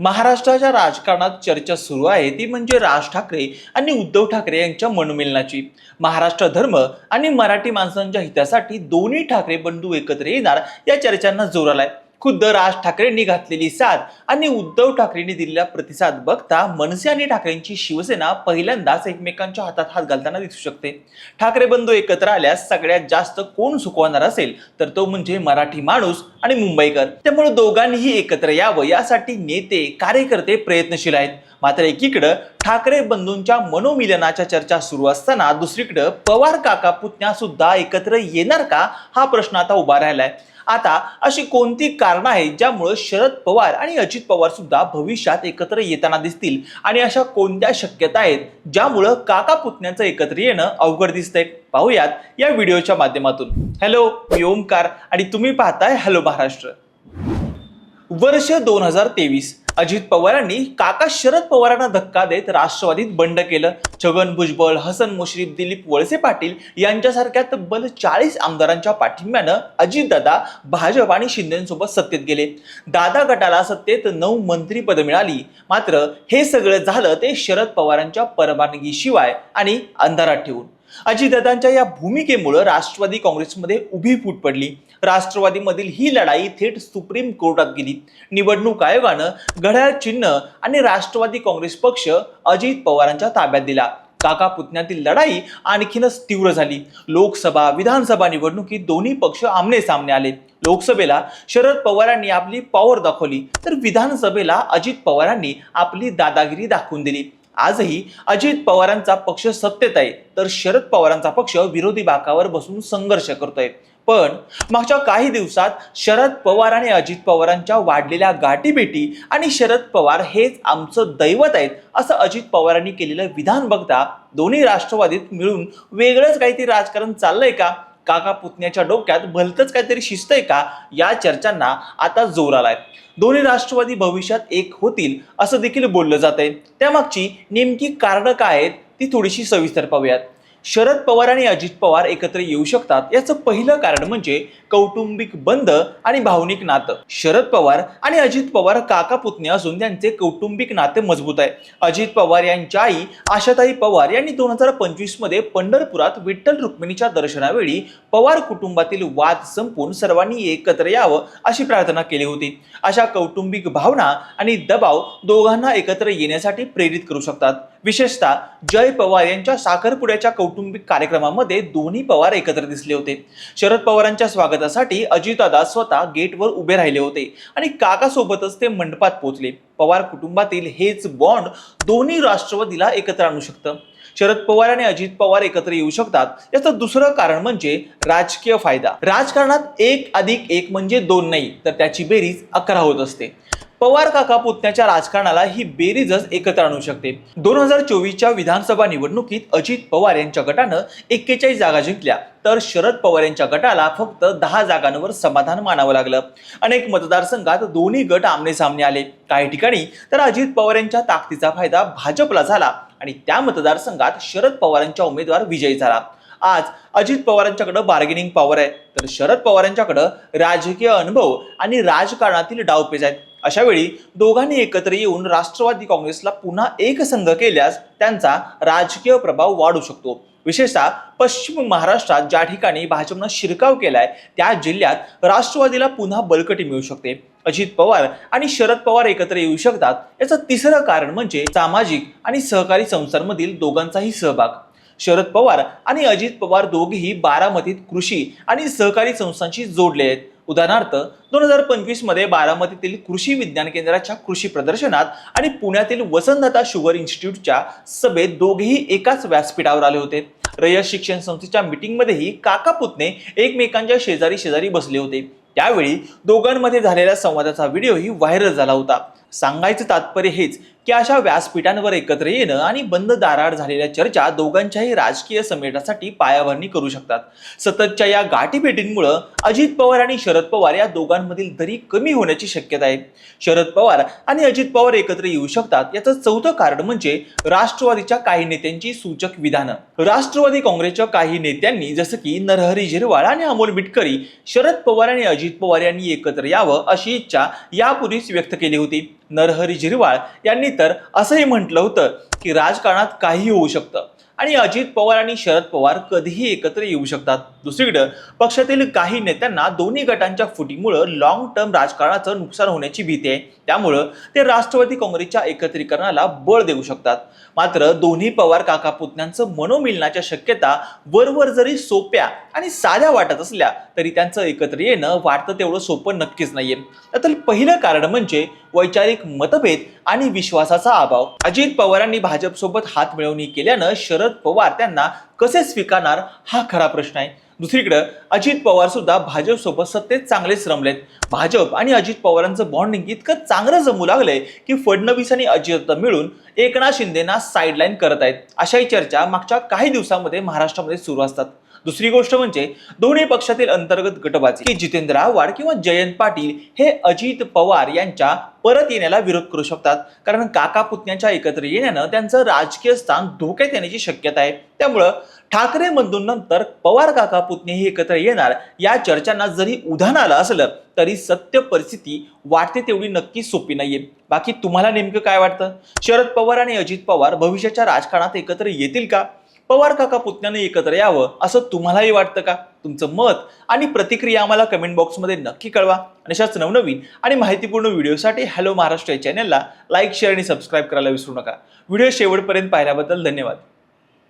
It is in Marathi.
महाराष्ट्राच्या राजकारणात चर्चा सुरू आहे. ती म्हणजे राज ठाकरे आणि उद्धव ठाकरे यांच्या मनोमिलनाची. महाराष्ट्र धर्म आणि मराठी माणसांच्या हितासाठी दोन्ही ठाकरे बंधू एकत्र येणार या चर्चांना जोर आलाय. खुद्द राज ठाकरेंनी घातलेली साथ आणि उद्धव ठाकरेंनी दिलेला प्रतिसाद बघता मनसे आणि ठाकरेंची शिवसेना पहिल्यांदाच एकमेकांच्या हातात हात घालताना दिसू शकते. ठाकरे बंधू एकत्र आल्यास सगळ्यात जास्त कोण सुखवणार असेल? तर तो म्हणजे मराठी माणूस आणि मुंबईकर. त्यामुळे दोघांनीही एकत्र यावं यासाठी नेते कार्यकर्ते प्रयत्नशील आहेत. मात्र एकीकडं ठाकरे बंधूंच्या मनोमिलनाच्या चर्चा सुरू असताना दुसरीकडं पवार काका पुतण्या सुद्धा एकत्र येणार का? हा प्रश्न आता उभा राहिलाय. आता अशी कोणती कारणं आहेत ज्यामुळे शरद पवार आणि अजित पवार सुद्धा भविष्यात एकत्र येताना दिसतील? आणि अशा कोणत्या शक्यता आहेत ज्यामुळं काका पुतण्यांचं एकत्र येणं अवघड दिसतंय? पाहूयात या व्हिडिओच्या माध्यमातून. हॅलो मी ओमकार आणि तुम्ही पाहताय हॅलो महाराष्ट्र. वर्ष दोन हजार तेवीस अजित पवारांनी काका शरद पवारांना धक्का देत राष्ट्रवादीत बंड केलं. छगन भुजबळ हसन मुश्रीफ दिलीप वळसे पाटील यांच्यासारख्या तब्बल चाळीस आमदारांच्या पाठिंब्यानं अजितदादा भाजप आणि शिंदेसोबत सत्तेत गेले. दादा गटाला सत्तेत नऊ मंत्रीपद मिळाली. मात्र हे सगळं झालं ते शरद पवारांच्या परवानगीशिवाय आणि अंधारात ठेवून. अजितदादांच्या या भूमिकेमुळं राष्ट्रवादी काँग्रेसमध्ये उभी फूट पडली. राष्ट्रवादीमधील ही लढाई थेट सुप्रीम कोर्टात गेली. निवडणूक आयोगानं घड्याळ चिन्ह आणि राष्ट्रवादी काँग्रेस पक्ष अजित पवारांच्या ताब्यात दिला. काका पुतण्यातील लढाई आणखीनच तीव्र झाली. लोकसभा विधानसभा निवडणुकीत दोन्ही पक्ष आमने सामने आले. लोकसभेला शरद पवारांनी आपली पॉवर दाखवली तर विधानसभेला अजित पवारांनी आपली दादागिरी दाखवून दिली. आजही अजित पवारांचा पक्ष सत्तेत आहे तर शरद पवारांचा पक्ष विरोधी बाकावर बसून संघर्ष करतोय. पण मागच्या काही दिवसात शरद पवार आणि अजित पवारांच्या वाढलेल्या गाठीभेटी आणि शरद पवार हेच आमचं दैवत आहेत असं अजित पवारांनी केलेलं विधान बघता दोन्ही राष्ट्रवादीत मिळून वेगळंच काहीतरी राजकारण चाललंय का? काका पुतण्याच्या डोक्यात भलतंच काहीतरी शिस्त आहे का? या चर्चांना आता जोर आलाय. दोन्ही राष्ट्रवादी भविष्यात एक होतील असं देखील बोललं जात आहे त्यामागची नेमकी कारणं काय आहेत ती थोडीशी सविस्तर पाहूयात. शरद पवार आणि अजित पवार एकत्र येऊ शकतात याचं पहिलं कारण म्हणजे कौटुंबिक बंद आणि भावनिक नातं. शरद पवार आणि अजित पवार काका पुतणे असून त्यांचे कौटुंबिक नाते मजबूत आहे. अजित पवार यांच्या आई आशाताई पवार यांनी दोन हजार पंचवीसमध्ये पंढरपुरात विठ्ठल रुक्मिणीच्या दर्शनावेळी पवार कुटुंबातील वाद संपून सर्वांनी एकत्र यावं अशी प्रार्थना केली होती. अशा कौटुंबिक भावना आणि दबाव दोघांना एकत्र येण्यासाठी प्रेरित करू शकतात. विशेषतः जय पवार यांच्या साखरपुड्याच्या कौटुंबिक कार्यक्रमामध्ये दोन्ही पवार एकत्र दिसले होते. शरद पवारांच्या स्वागतासाठी अजितदादा स्वतः गेटवर उभे राहिले होते आणि काकासोबतच ते मंडपात पोहोचले. पवार कुटुंबातील हेच बॉन्ड दोन्ही राष्ट्रवादीला एकत्र आणू शकतं. शरद पवार आणि अजित पवार एकत्र येऊ शकतात. याचं दुसरं कारण म्हणजे राजकीय फायदा. राजकारणात एक अधिक एक म्हणजे दोन नाही तर त्याची बेरीज अकरा होत असते. पवार काका पुतण्याच्या राजकारणाला ही बेरीजच एकत्र आणू शकते. दोन हजार चोवीसच्या विधानसभा निवडणुकीत अजित पवार यांच्या गटानं एक्केचाळीस जागा जिंकल्या. तर शरद पवार यांच्या गटाला फक्त दहा जागांवर समाधान मानावं लागलं. अनेक मतदारसंघात दोन्ही गट आमने सामने आले. काही ठिकाणी तर अजित पवार यांच्या ताकदीचा फायदा भाजपला झाला आणि त्या मतदारसंघात शरद पवारांच्या उमेदवार विजयी झाला. आज अजित पवारांच्याकडे बार्गेनिंग पॉवर आहे. तर शरद पवारांच्याकडं राजकीय अनुभव आणि राजकारणातील डावपेच आहेत. अशा वेळी दोघांनी एकत्र येऊन राष्ट्रवादी काँग्रेसला पुन्हा एकसंघ केल्यास त्यांचा राजकीय प्रभाव वाढू शकतो. विशेषतः पश्चिम महाराष्ट्रात ज्या ठिकाणी भाजपनं शिरकाव केलाय त्या जिल्ह्यात राष्ट्रवादीला पुन्हा बळकटी मिळू शकते. अजित पवार आणि शरद पवार एकत्र येऊ शकतात याचं तिसरं कारण म्हणजे सामाजिक आणि सहकारी संस्थांमधील दोघांचाही सहभाग. शरद पवार आणि अजित पवार दोघेही बारामतीत कृषी आणि सहकारी संस्थांशी जोडले आहेत. उदाहरणार्थ दोन हजार पंचवीसमध्ये बारामतीतील कृषी विज्ञान केंद्राच्या कृषी प्रदर्शनात आणि पुण्यातील वसंतदाता शुगर इन्स्टिट्यूटच्या सभेत दोघेही एकाच व्यासपीठावर आले होते. रयत शिक्षण संस्थेच्या मीटिंगमध्येही काका पुतणे एकमेकांच्या शेजारी शेजारी बसले होते. त्यावेळी दोघांमध्ये झालेल्या संवादाचा व्हिडिओही व्हायरल झाला होता. सांगायचं तात्पर्य हेच की अशा व्यासपीठांवर एकत्र येणं आणि बंद दाराड झालेल्या चर्चा दोघांच्याही राजकीय समेटासाठी पायाभरणी करू शकतात. सततच्या या गाठीभेटींमुळं अजित पवार आणि शरद पवार या दोघांमधील दरी कमी होण्याची शक्यता आहे. शरद पवार आणि अजित पवार एकत्र येऊ शकतात याचं चौथं कारण म्हणजे राष्ट्रवादीच्या काही नेत्यांची सूचक विधानं. राष्ट्रवादी काँग्रेसच्या काही नेत्यांनी जसं की नरहरी झिरवाळ आणि अमोल मिटकरी शरद पवार आणि अजित पवार यांनी एकत्र यावं अशी इच्छा यापूर्वीच व्यक्त केली होती. नरहरी झिरवाळ यांनी तर असंही म्हटलं होतं की राजकारणात काहीही होऊ शकतं. आणि अजित पवार आणि शरद पवार कधीही एकत्र येऊ शकतात. दुसरीकडे पक्षातील काही नेत्यांना दोन्ही गटांच्या फुटीमुळं लॉंग टर्म राजकारणाचं नुकसान होण्याची भीती आहे. त्यामुळं ते राष्ट्रवादी काँग्रेसच्या एकत्रीकरणाला बळ देऊ शकतात. मात्र दोन्ही पवार काका पुतण्यांचं मनोमिलनाच्या शक्यता वरवर जरी सोप्या आणि साध्या वाटत असल्या तरी त्यांचं एकत्र येणं वाटतं तेवढं सोपं नक्कीच नाहीये. त्यातील पहिलं कारण म्हणजे वैचारिक मतभेद आणि विश्वासाचा अभाव. अजित पवारांनी भाजपसोबत हात मिळवणी केल्यानं शरद पवार त्यांना कसे स्वीकारणार हा खरा प्रश्न आहे. दुसरीकडे अजित पवार सुद्धा भाजपसोबत सत्तेत चांगलेच रमलेत. भाजप आणि अजित पवारांचं बॉन्डिंग इतकं चांगलं जमू लागलंय की फडणवीस आणि अजित मिळून एकनाथ शिंदेना साईडलाईन करत आहेत अशाही चर्चा मागच्या काही दिवसांमध्ये महाराष्ट्रामध्ये सुरू असतात. दुसरी गोष्ट म्हणजे दोन्ही पक्षातील अंतर्गत गटबाजी. की जितेंद्र आव्हाड किंवा जयंत पाटील हे अजित पवार यांच्या परत येण्याला विरोध करू शकतात. कारण काका पुतण्याच्या एकत्र येण्यानं त्यांचं राजकीय स्थान धोक्यात येण्याची शक्यता आहे. त्यामुळं ठाकरे नंतर पवार काका पुतणे हे एकत्र येणार या चर्चांना जरी उधाण आलं असलं तरी सत्य परिस्थिती वाटते तेवढी नक्की सोपी नाहीये. बाकी तुम्हाला नेमकं काय वाटतं? शरद पवार आणि अजित पवार भविष्याच्या राजकारणात एकत्र येतील का? पवार काका पुतण्याने एकत्र यावं असं तुम्हालाही वाटतं का? तुमचं मत आणि प्रतिक्रिया आम्हाला कमेंट बॉक्समध्ये नक्की कळवा. आणि अशाच नवनवीन आणि माहितीपूर्ण व्हिडिओसाठी हॅलो महाराष्ट्र या चॅनलला लाईक शेअर आणि सबस्क्राईब करायला विसरू नका. व्हिडिओ शेवटपर्यंत पाहिल्याबद्दल धन्यवाद.